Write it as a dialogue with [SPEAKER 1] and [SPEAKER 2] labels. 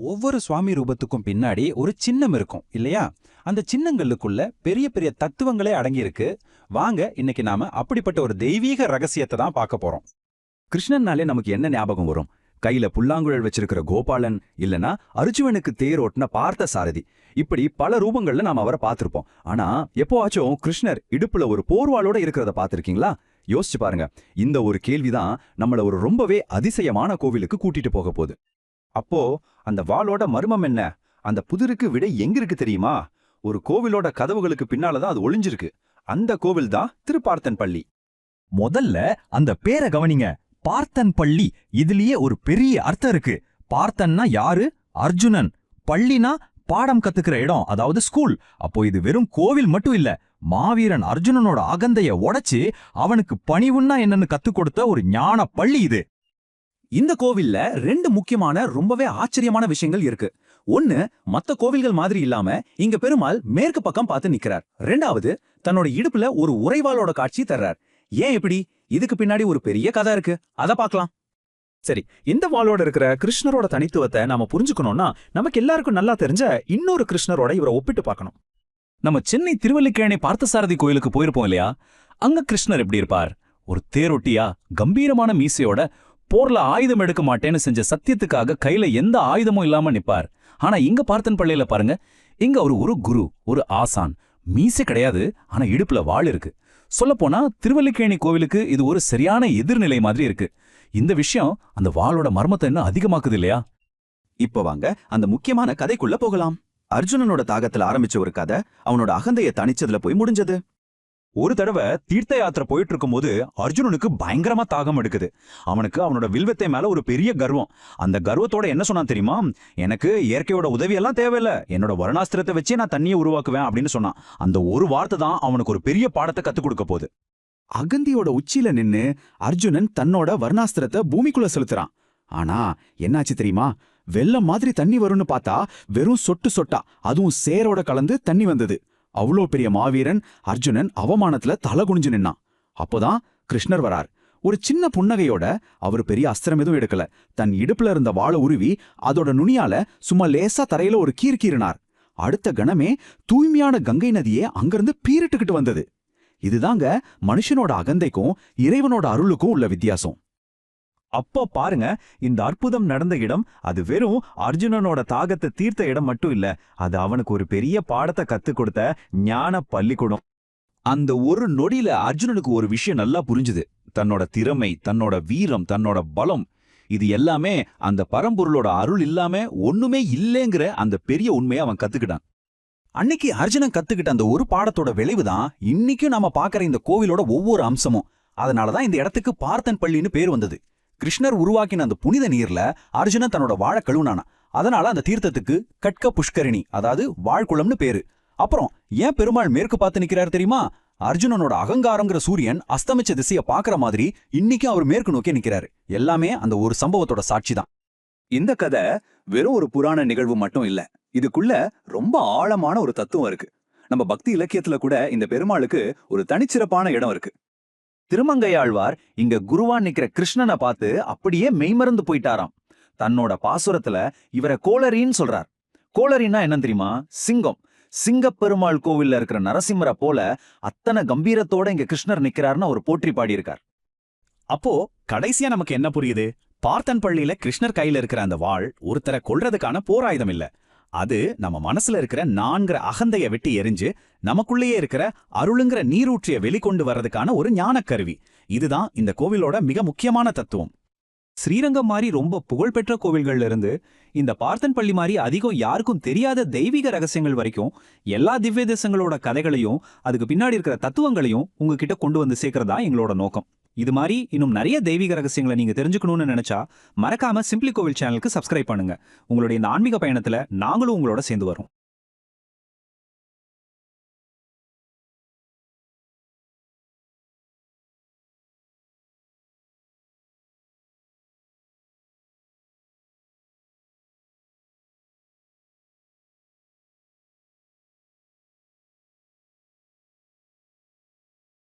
[SPEAKER 1] ஒவ்வொரு சுவாமி ரூபத்துக்கும் பின்னாடி ஒரு சின்னம் இருக்கும் இல்லையா? அந்த சின்னங்களுக்குள்ள பெரிய பெரிய தத்துவங்களே அடங்கியிருக்கு. வாங்க இன்னைக்கு நாம அப்படிப்பட்ட ஒரு தெய்வீக ரகசியத்தை தான் பார்க்க போறோம்.
[SPEAKER 2] கிருஷ்ணன்னாலே நமக்கு என்ன ஞாபகம் வரும்? கையில புல்லாங்குழல் வச்சிருக்கிற கோபாலன் இல்லனா அர்ஜுவனுக்கு தேர் பார்த்த சாரதி இப்படி பல ரூபங்கள்ல நாம அவரை பார்த்திருப்போம். ஆனா எப்போவாச்சும் கிருஷ்ணர் இடுப்புல ஒரு போர்வாளோட இருக்கிறத பார்த்திருக்கீங்களா? யோசிச்சு பாருங்க. இந்த ஒரு கேள்விதான் நம்மள ஒரு ரொம்பவே அதிசயமான கோவிலுக்கு கூட்டிட்டு போக போகுது.
[SPEAKER 1] அப்போ அந்த வாளோட மர்மம் என்ன? அந்த புதிருக்கு விடை எங்க இருக்கு தெரியுமா? ஒரு கோவிலோட கதவுகளுக்கு பின்னாலதான் அது ஒளிஞ்சிருக்கு. அந்த கோவில் தான் திருப்பார்த்தன் பள்ளி
[SPEAKER 2] முதல்ல அந்த பேரை கவனிங்க. பார்த்தன் பள்ளி இதுலயே ஒரு பெரிய அர்த்தம் இருக்கு. பார்த்தன்னா யாரு? அர்ஜுனன். பள்ளினா பாடம் கத்துக்கிற இடம் அதாவது ஸ்கூல் அப்போ இது வெறும் கோவில் மட்டும் இல்ல. மாவீரன் அர்ஜுனனோட அகந்தைய உடைச்சு அவனுக்கு பணிவுன்னா என்னன்னு கத்துக் கொடுத்த ஒரு ஞான பள்ளி இது.
[SPEAKER 1] இந்த கோவில்ல ரெண்டு முக்கியமான ரொம்பவே ஆச்சரியமான விஷயங்கள் இருக்கு. ஒன்னு மத்த கோவில்கள் மாதிரி இல்லாம இங்க பெருமாள் மேற்கு பக்கம் பார்த்து நிக்கிறார். ரெண்டாவது தன்னோட இடுப்புல ஒரு உறைவாளோட காட்சி தர்றார். ஏன் எப்படி இதுக்கு பின்னாடி ஒரு பெரிய கதை இருக்கு. அத பார்க்கலாம். சரி இந்த வாளோட இருக்கிற கிருஷ்ணரோட தனித்துவத்தை நாம புரிஞ்சுக்கணும்னா நமக்கு எல்லாருக்கும் நல்லா தெரிஞ்ச இன்னொரு கிருஷ்ணரோட இவரை ஒப்பிட்டு பார்க்கணும். நம்ம சென்னை திருவல்லிக்கேணி பார்த்தசாரதி கோயிலுக்கு போயிருப்போம் இல்லையா? அங்க கிருஷ்ணர் எப்படி இருப்பார்? ஒரு தேரொட்டியா கம்பீரமான மீசையோட போர்ல ஆயுதம் எடுக்க மாட்டேன்னு செஞ்ச சத்தியத்துக்காக கையில எந்த ஆயுதமும் இல்லாம நிப்பார். ஆனா இங்க பார்த்தன் பள்ளியில பாருங்க இங்க ஒரு ஒரு குரு ஒரு ஆசான். மீசை கிடையாது ஆனா இடுப்புல வாள் இருக்கு. சொல்லப்போனா திருவல்லிக்கேணி கோவிலுக்கு இது ஒரு சரியான எதிர்நிலை மாதிரி இருக்கு. இந்த விஷயம் அந்த வாளோட மர்மத்தை இன்னும் அதிகமாக்குது இல்லையா?
[SPEAKER 2] இப்ப வாங்க அந்த முக்கியமான கதைக்குள்ள போகலாம். அர்ஜுனனோட தாகத்துல ஆரம்பிச்ச ஒரு கதை அவனோட அகந்தைய தணிச்சதுல போய் முடிஞ்சது.
[SPEAKER 1] ஒரு தடவை தீர்த்த யாத்திரை போயிட்டு இருக்கும்போது அர்ஜுனனுக்கு பயங்கரமா தாகம் எடுக்குது. அவனுக்கு அவனோட வில்வத்தை மேல ஒரு பெரிய கர்வம். அந்த கர்வத்தோட என்ன சொன்னான் தெரியுமா? எனக்கு இயற்கையோட உதவியெல்லாம் தேவையில்ல. என்னோட வருணாஸ்திரத்தை வச்சே நான் தண்ணியை உருவாக்குவேன் அப்படின்னு சொன்னான். அந்த ஒரு வார்த்தை தான் அவனுக்கு ஒரு பெரிய பாடத்தை கத்துக் கொடுக்க போகுது.
[SPEAKER 3] அகந்தியோட உச்சியில நின்னு அர்ஜுனன் தன்னோட வர்ணாஸ்திரத்தை பூமிக்குள்ள செலுத்துறான். ஆனா என்னாச்சு தெரியுமா? வெள்ளம் மாதிரி தண்ணி வரும்னு பார்த்தா வெறும் சொட்டு சொட்டா அதுவும் சேரோட கலந்து தண்ணி வந்தது. அவ்வளோ பெரிய மாவீரன் அர்ஜுனன் அவமானத்துல தலை குனிஞ்சு நின்னான். அப்போதான் கிருஷ்ணர் வரார். ஒரு சின்ன புன்னகையோட அவர் பெரிய அஸ்திரம் எதுவும் எடுக்கல. தன் இடுப்புல இருந்த வாழை உருவி அதோட நுனியால சும்மா லேசா தரையில ஒரு கீர் கீறினார். அடுத்த கணமே தூய்மையான கங்கை நதியே அங்கிருந்து பீரிட்டுக்கிட்டு வந்தது. இதுதாங்க மனுஷனோட அகந்தைக்கும் இறைவனோட அருளுக்கும் உள்ள வித்தியாசம்.
[SPEAKER 1] அப்போ பாருங்க இந்த அற்புதம் நடந்த இடம் அது வெறும் அர்ஜுனனோட தாகத்தை தீர்த்த இடம் மட்டும் இல்ல அது அவனுக்கு ஒரு பெரிய பாடத்தை கத்துக் கொடுத்த ஞான பள்ளிக்கூடம். அந்த ஒரு நொடியில அர்ஜுனனுக்கு ஒரு விஷயம் நல்லா புரிஞ்சுது. தன்னோட திறமை தன்னோட வீரம் தன்னோட பலம் இது எல்லாமே அந்த பரம்பொருளோட அருள் இல்லாம ஒண்ணுமே இல்லைங்கிற அந்த பெரிய உண்மையை அவன் கத்துக்கிட்டான். அன்னைக்கு அர்ஜுனன் கத்துக்கிட்ட அந்த ஒரு பாடத்தோட விளைவுதான் இன்னைக்கும் நாம பாக்குற இந்த கோவிலோட ஒவ்வொரு அம்சமும். அதனாலதான் இந்த இடத்துக்கு பார்த்தன் பள்ளின்னு பேர் வந்தது. கிருஷ்ணர் உருவாக்கின அந்த புனித நீர்ல அர்ஜுனன் தன்னோட வாழ கழுவுனானா அதனால அந்த தீர்த்தத்துக்கு கட்க புஷ்கரிணி அதாவது வாழ்குளம்னு பேரு. அப்புறம் ஏன் பெருமாள் மேற்கு பார்த்து நிக்கிறாரு தெரியுமா? அர்ஜுனனோட அகங்காரங்கிற சூரியன் அஸ்தமிச்ச திசைய பாக்குற மாதிரி இன்னைக்கும் அவர் மேற்கு நோக்கி நிக்கிறாரு. எல்லாமே அந்த ஒரு சம்பவத்தோட சாட்சி தான். இந்த கதை வெறும் ஒரு புராண நிகழ்வு மட்டும் இல்ல இதுக்குள்ள ரொம்ப ஆழமான ஒரு தத்துவம் இருக்கு. நம்ம பக்தி இலக்கியத்துல கூட இந்த பெருமாளுக்கு ஒரு தனிச்சிறப்பான இடம் இருக்கு. திருமங்கையாழ்வார் இங்க குருவா நிக்கிற கிருஷ்ணனை பார்த்து அப்படியே மெய்மறந்து போயிட்டாராம். தன்னோட பாசுரத்துல இவரை கோளரின்னு சொல்றார். கோளரின்னா என்ன தெரியுமா? சிங்கம். சிங்கப்பெருமாள் கோவில்ல இருக்கிற நரசிம்மரை போல அத்தனை கம்பீரத்தோட இங்க கிருஷ்ணர் நிக்கிறார்னு அவர் போற்றி பாடியிருக்கார். அப்போ கடைசியா நமக்கு என்ன புரியுது? பார்த்தன் பள்ளியில கிருஷ்ணர் கையில இருக்கிற அந்த வாள் ஒருத்தரை கொல்றதுக்கான போராயுதம் இல்ல. அது நம்ம மனசுல இருக்கிற நான்கிற அகந்தைய வெட்டி எரிஞ்சு நமக்குள்ளேயே இருக்கிற அருளுங்கிற நீரூற்றிய வெளிக்கொண்டு வர்றதுக்கான ஒரு ஞானக்கருவி. இதுதான் இந்த கோவிலோட மிக முக்கியமான தத்துவம். ஸ்ரீரங்கம் மாதிரி ரொம்ப புகழ்பெற்ற கோவில்கள்ல இருந்து இந்த பார்த்தன் பள்ளி மாதிரி அதிகம் யாருக்கும் தெரியாத தெய்வீக ரகசியங்கள் வரைக்கும் எல்லா திவ்ய தேசங்களோட கதைகளையும் அதுக்கு பின்னாடி இருக்கிற தத்துவங்களையும் உங்ககிட்ட கொண்டு வந்து சேர்க்கறதா எங்களோட நோக்கம். இது மாதிரி இன்னும் நிறைய தெய்வீக ரகசியங்களை நீங்க தெரிஞ்சுக்கணும்னு நினைச்சா மறக்காம சிம்பிளி கோவில் சேனலுக்கு சப்ஸ்கிரைப் பண்ணுங்க. உங்களுடைய இந்த ஆன்மீக பயணத்துல நாங்களும் உங்களோட சேர்ந்து வரோம்.